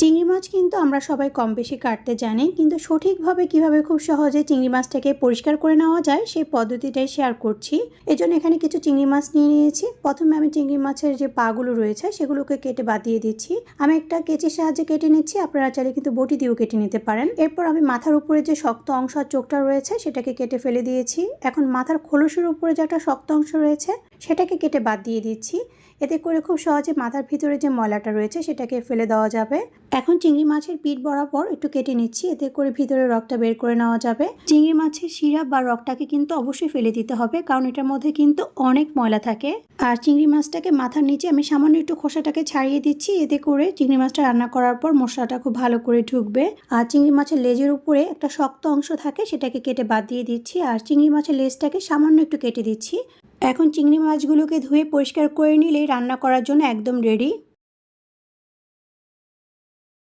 চিংড়ি মাছ কিন্তু আমরা সবাই কম বেশি কাটতে জানি, কিন্তু সঠিকভাবে কীভাবে খুব সহজে চিংড়ি মাছটাকে পরিষ্কার করে নেওয়া যায় সেই পদ্ধতিটাই শেয়ার করছি। এজন্য এখানে কিছু চিংড়ি মাছ নিয়ে নিয়েছি। প্রথমে আমি চিংড়ি মাছের যে পাগুলো রয়েছে সেগুলোকে কেটে বাদ দিয়ে দিচ্ছি। আমি একটা কেচির সাহায্যে কেটে নিচ্ছি, আপনারা চাইলে কিন্তু বটি দিয়েও কেটে নিতে পারেন। এরপর আমি মাথার উপরে যে শক্ত অংশ আর চোখটা রয়েছে সেটাকে কেটে ফেলে দিয়েছি। এখন মাথার খোলসের উপরে যে একটা শক্ত অংশ রয়েছে সেটাকে কেটে বাদ দিয়ে দিচ্ছি। এতে করে খুব সহজে মাথার ভিতরে যে ময়লাটা রয়েছে সেটাকে ফেলে দেওয়া যাবে। এখন চিংড়ি মাছের পিঠ বরাবর একটু কেটে নিচ্ছি, এতে করে ভিতরে রকটা বের করে নেওয়া যাবে। চিংড়ি মাছের শিরা বা রকটাকে কিন্তু অবশ্যই ফেলে দিতে হবে, কারণ এটার মধ্যে কিন্তু অনেক ময়লা থাকে। আর চিংড়ি মাছটাকে মাথার নিচে আমি সামান্য একটু খোসাটাকে ছাড়িয়ে দিচ্ছি, এতে করে চিংড়ি মাছটা রান্না করার পর মশলাটা খুব ভালো করে ঢুকবে। আর চিংড়ি মাছের লেজের উপরে একটা শক্ত অংশ থাকে, সেটাকে কেটে বাদ দিয়ে দিচ্ছি। আর চিংড়ি মাছের লেজটাকে সামান্য একটু কেটে দিচ্ছি। এখন চিংড়ি মাছগুলোকে ধুয়ে পরিষ্কার করে নিলেই রান্না করার জন্য একদম রেডি।